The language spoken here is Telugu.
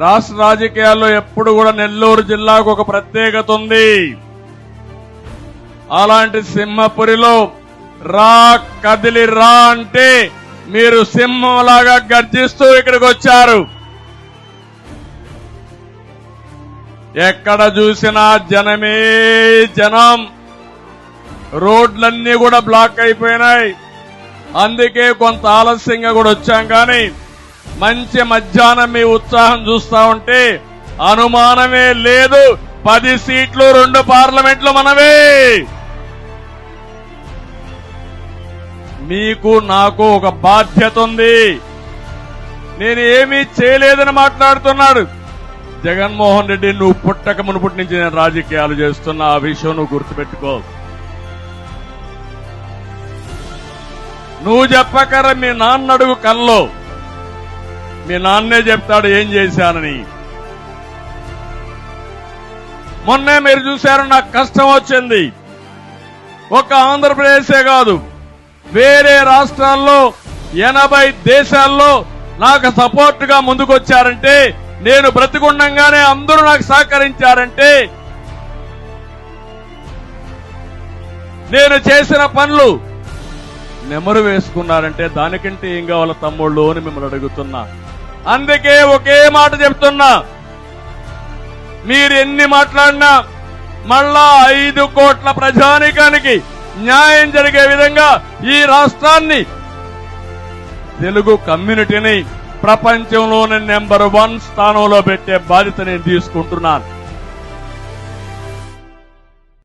రాష్ట్ర రాజకీయాల్లో ఎప్పుడు కూడా నెల్లూరు జిల్లాకు ఒక ప్రత్యేకత ఉంది. అలాంటి సింహపురిలో రా కదిలి రా అంటే మీరు సింహంలాగా గర్జిస్తూ ఇక్కడికి వచ్చారు. ఎక్కడ చూసినా జనమే జనం. రోడ్లన్నీ కూడా బ్లాక్ అయిపోయినాయి. అందుకే కొంత ఆలస్యంగా కూడా వచ్చాం కానీ మంచి మధ్యాహ్నం మీ ఉత్సాహం చూస్తా ఉంటే అనుమానమే లేదు. పది సీట్లు రెండు పార్లమెంట్లు మనవే. మీకు నాకు ఒక బాధ్యత ఉంది. నేను ఏమీ చేయలేదని మాట్లాడుతున్నాడు. జగన్మోహన్ రెడ్డి నువ్వు పుట్టక మునుపటి నుంచి నేను రాజకీయాలు చేస్తున్నా. ఆ విషయం నువ్వు గుర్తుపెట్టుకో. నువ్వు చెప్పకర మీ నాన్న అడుగు కల్లో. మీ నాన్నే చెప్తాడు ఏం చేశానని. మొన్నే మీరు చూశారు నాకు కష్టం వచ్చింది. ఒక ఆంధ్రప్రదేశే కాదు వేరే రాష్ట్రాల్లో ఎనభై దేశాల్లో నాకు సపోర్ట్గా ముందుకొచ్చారంటే నేను బ్రతికుండంగానే అందరూ నాకు సహకరించారంటే నేను చేసిన పనులు నెమరు వేసుకున్నారంటే దానికంటే ఏం కావాల తమ్ముళ్ళు అని మిమ్మల్ని అడుగుతున్నా. అందుకే ఒకే మాట చెప్తున్నా. మీరు ఎన్ని మాట్లాడినా మళ్ళా ఐదు కోట్ల ప్రజానికానికి న్యాయం జరిగే విధంగా ఈ రాష్ట్రాన్ని తెలుగు కమ్యూనిటీని ప్రపంచంలోని నెంబర్ వన్ స్థానంలో పెట్టే బాధ్యత నేను తీసుకుంటున్నాను.